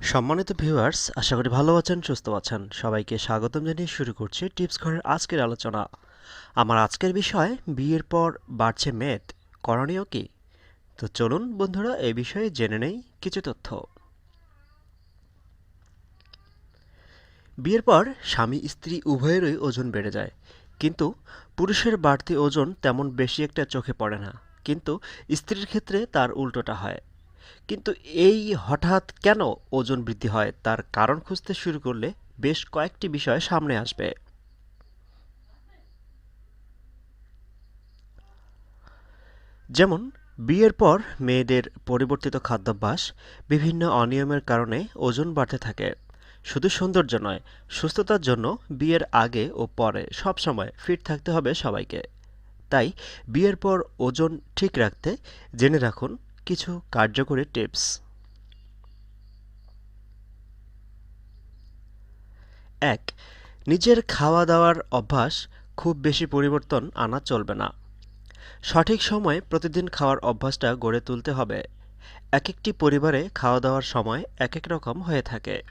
সম্মানিত ভিউয়ার্স, আশা করি ভালো আছেন, সুস্থ আছেন। সবাইকে স্বাগতম জানিয়ে শুরু করছি টিপস ঘরের আজকের আলোচনা। আমার আজকের বিষয়, বিয়ের পর বাড়ছে মেদ, করণীয় কি? তো চলুন বন্ধুরা এই বিষয়ে জেনে নেই কিছু তথ্য। বিয়ের পর স্বামী, স্ত্রী উভয়েরই ওজন বেড়ে যায়। কিন্তু পুরুষের বাড়তি ওজন তেমন বেশি একটা চোখে পড়ে না। কিন্তু স্ত্রীর ক্ষেত্রে তার উল্টোটা হয়। কিন্তু এই হঠাৎ কেন ওজন বৃদ্ধি হয় তার কারণ খুঁজতে শুরু করলে বেশ কয়েকটি বিষয় সামনে আসবে। যেমন, বিয়ের পর মেয়েদের পরিবর্তিত খাদ্যাভ্যাস বিভিন্ন অনিয়মের কারণে ওজন বাড়তে থাকে। শুধু সৌন্দর্য নয়, সুস্থতার জন্য বিয়ের আগে ও পরে সবসময় ফিট থাকতে হবে সবাইকে। তাই বিয়ের পর ওজন ঠিক রাখতে জেনে রাখুন কিছু কার্যকরী টিপস। এক, নিজের খাওয়া দাওয়ার অভ্যাস খুব বেশি পরিবর্তন আনা চলবে না। সঠিক সময়ে প্রতিদিন খাওয়ার অভ্যাসটা গড়ে তুলতে হবে। এক একটি পরিবারে খাওয়া দাওয়ার সময় এক এক রকম হয়ে থাকে।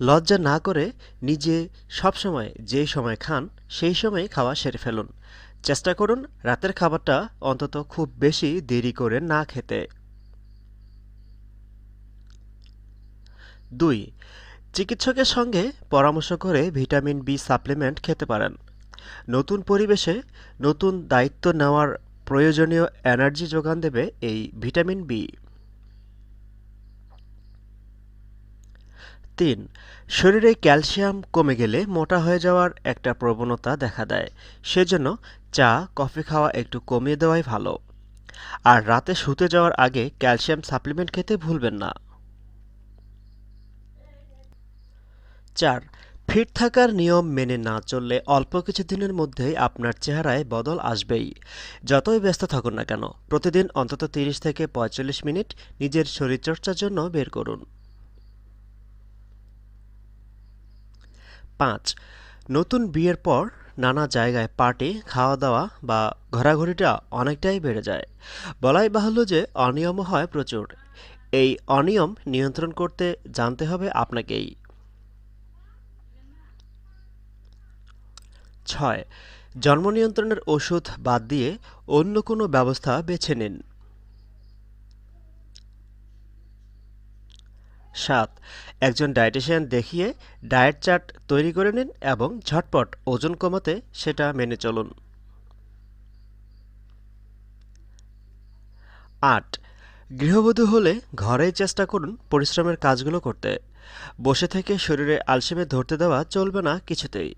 লজ্জা না করে নিজে সবসময় যেই সময় খান, সেই সময় খাওয়া সেরে ফেলুন। চেষ্টা করুন রাতের খাবারটা অন্তত খুব বেশি দেরি করে না খেতে। দুই, চিকিৎসকের সঙ্গে পরামর্শ করে ভিটামিন বি সাপ্লিমেন্ট খেতে পারেন। নতুন পরিবেশে নতুন দায়িত্ব নেওয়ার প্রয়োজনীয় এনার্জি যোগান দেবে এই ভিটামিন বি। তিন, শরীরে ক্যালসিয়াম কমে গেলে মোটা হয়ে যাওয়ার একটা প্রবণতা দেখা দেয়, সেজন্য চা, কফি খাওয়া একটু কমিয়ে দেওয়াই ভালো। আর রাতে শুতে যাওয়ার আগে ক্যালসিয়াম সাপ্লিমেন্ট খেতে ভুলবেন না। চার, ফিট থাকার নিয়ম মেনে না চললে অল্প কিছু দিনের মধ্যেই আপনার চেহারায় বদল আসবেই। যতই ব্যস্ত থাকুন না কেন, প্রতিদিন অন্তত তিরিশ থেকে পঁয়তাল্লিশ মিনিট নিজের শরীরচর্চার জন্য বের করুন। পাঁচ, নতুন বিয়ের পর নানা জায়গায় পার্টি খাওয়া দাওয়া বা ঘোরাঘুরিটা অনেকটাই বেড়ে যায়। বলাই বাহুল্য যে অনিয়ম হয় প্রচুর। এই অনিয়ম নিয়ন্ত্রণ করতে জানতে হবে আপনাকেই। ছয়, জন্ম নিয়ন্ত্রণের ওষুধ বাদ দিয়ে অন্য কোনো ব্যবস্থা বেছে নিন। সাত। একজন ডায়েটিশিয়ান দেখিয়ে ডায়েট চার্ট তৈরি করে নিন এবং ঝটপট ওজন কমাতে সেটা মেনে চলুন। আট। গৃহবধূ হলে ঘরেই চেষ্টা করুন পরিশ্রমের কাজগুলো করতে। বসে থেকে শরীরে আলসেমে ধরতে দেওয়া চলবে না কিছুতেই।